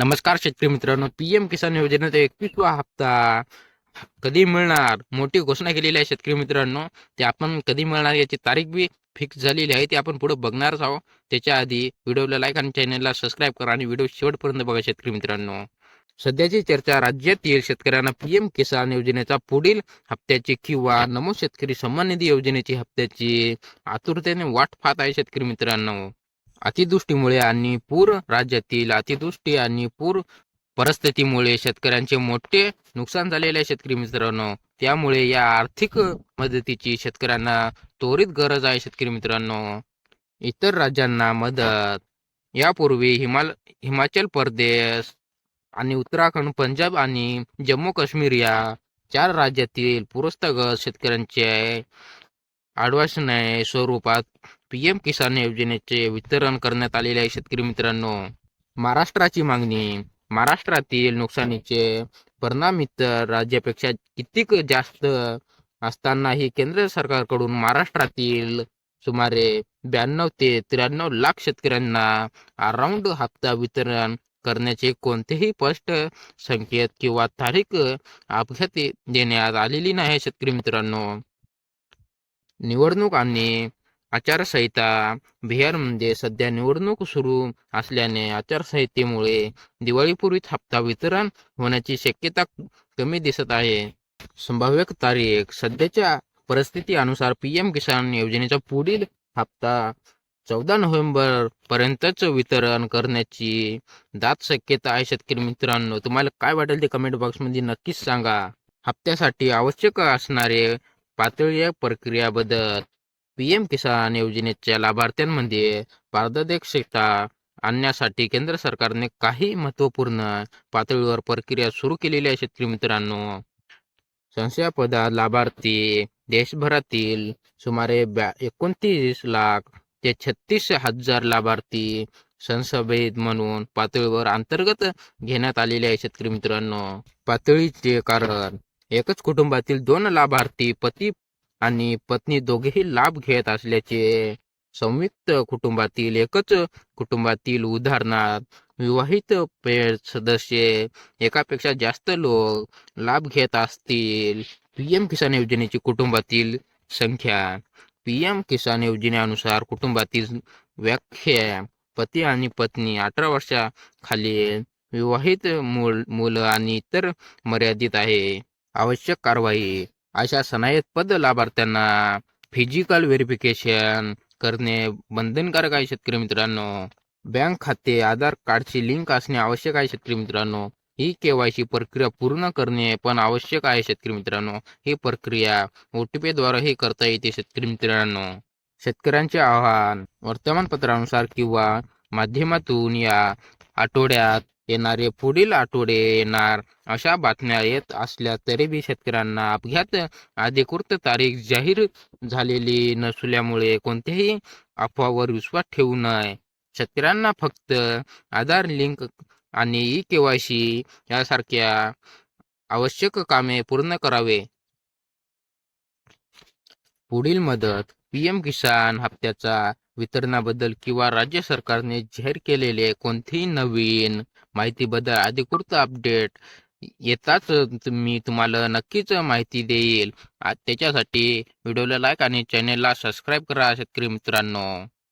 नमस्कार शेतकरी मित्रांनो पी एम किसान योजनेचा एकवीसवा हप्ता कधी मिळणार? मोठी घोषणा केलेली आहे शेतकरी मित्रांनो ते आपण कधी मिळणार याची तारीख बी फिक्स झालेली आहे ती आपण पुढे बघणारच आहोत. त्याच्या आधी व्हिडिओला लाईक आणि चॅनलला सबस्क्राईब करा आणि व्हिडिओ शेवटपर्यंत बघा शेतकरी मित्रांनो. सध्याची चर्चा राज्यातील शेतकऱ्यांना पी एम किसान योजनेचा पुढील हप्त्याची किंवा नमो शेतकरी सन्मान निधी योजनेची हप्त्याची आतुरतेने वाट पाहत आहे शेतकरी मित्रांनो. अतिवृष्टीमुळे आणि पूर राज्यातील अतिवृष्टी आणि पूर परिस्थितीमुळे शेतकऱ्यांचे मोठे नुकसान झालेले आहे शेतकरी मित्रांनो. त्यामुळे या आर्थिक मदतीची शेतकऱ्यांना त्वरित गरज आहे शेतकरी मित्रांनो. इतर राज्यांना मदत. यापूर्वी हिमाल हिमाचल प्रदेश आणि उत्तराखंड पंजाब आणि जम्मू काश्मीर या चार राज्यातील पूरग्रस्त शेतकऱ्यांचे आश्वासने स्वरूपात पीएम किसान योजनेचे वितरण करण्यात आलेले आहे शेतकरी मित्रांनो. महाराष्ट्राची मागणी महाराष्ट्रातील नुकसानीचे परिणाम इतर राज्यापेक्षा कितीक जास्त असतानाही केंद्र सरकारकडून महाराष्ट्रातील सुमारे ब्याण्णव ते त्र्याण्णव लाख शेतकऱ्यांना अराऊंड हप्ता वितरण करण्याचे कोणतेही स्पष्ट संकेत किंवा तारीख अपघात देण्यात आलेली नाही शेतकरी मित्रांनो. निवडणूक आणि आचारसंहिता. बिहारमध्ये सध्या निवडणूक सुरू असल्याने आचारसंहितेमुळे दिवाळीपूर्वीच हप्ता वितरण होण्याची शक्यता कमी दिसत आहे. संभाव्य तारीख सध्याच्या परिस्थिती अनुसार पीएम किसान योजनेचा पुढील हप्ता चौदा नोव्हेंबर पर्यंतच वितरण करण्याची दाट शक्यता आहे शेतकरी मित्रांनो. तुम्हाला काय वाटेल ते कमेंट बॉक्समध्ये नक्कीच सांगा. हप्त्यासाठी आवश्यक असणारे पातळी प्रक्रिया बदल पीएम किसान योजनेच्या लाभार्थ्यांमध्ये पारदर्शकता आणण्यासाठी केंद्र सरकारने काही महत्त्वपूर्ण पातळीवर प्रक्रिया सुरू केलेली आहे शेतकरी मित्रांनो. संशयास्पद लाभार्थी देशभरातील सुमारे ब्या एकोणतीस लाख ते छत्तीस हजार लाभार्थी संसभेत म्हणून पातळीवर अंतर्गत घेण्यात आलेले आहे शेतकरी मित्रांनो. पातळीचे कारण एकच कुटुंबातील दोन लाभार्थी पती आणि पत्नी दोघेही लाभ घेत असल्याचे संयुक्त कुटुंबातील एकच कुटुंबातील उदाहरणार्थ विवाहित पेड सदस्य एकापेक्षा जास्त लोक लाभ घेत असतील. पीएम किसान योजनेची कुटुंबातील संख्या. पीएम किसान योजनेनुसार कुटुंबातील व्याख्या पती आणि पत्नी अठरा वर्षाखाली विवाहित मूल मुलं आणि इतर मर्यादित आहे. आवश्यक कारवाई. अशा सनायतपद लाभार्थ्यांना फिजिकल व्हेरिफिकेशन करणे बंधनकारक आहे शेतकरी मित्रांनो. बँक खाते आधार कार्डची लिंक असणे आवश्यक आहे शेतकरी मित्रांनो. ही केवायसी प्रक्रिया पूर्ण करणे पण आवश्यक आहे शेतकरी मित्रांनो. ही प्रक्रिया ओ टी पीद्वारेही करता येते शेतकरी मित्रांनो. शेतकऱ्यांचे आव्हान वर्तमानपत्रानुसार किंवा माध्यमातून या आठवड्यात येणारे पुढील आठवडे येणार. अशा बातम्या येत असल्या तरीबी शेतकऱ्यांना अपघात अधिकृत तारीख जाहीर झालेली नसल्यामुळे कोणत्याही अफवावर विश्वास ठेवू नये. शेतकऱ्यांना फक्त आधार लिंक आणि ई के वाय सी यासारख्या आवश्यक कामे पूर्ण करावे. पुढील मदत पीएम किसान हप्त्याचा वितरणाबद्दल किंवा राज्य सरकारने जाहीर केलेले कोणतेही नवीन माहितीबद्दल अधिकृत अपडेट. येताच मी तुम्हाला नक्कीच माहिती देईल. त्याच्यासाठी व्हिडिओला लाईक आणि चॅनेलला सबस्क्राईब करा शेतकरी मित्रांनो.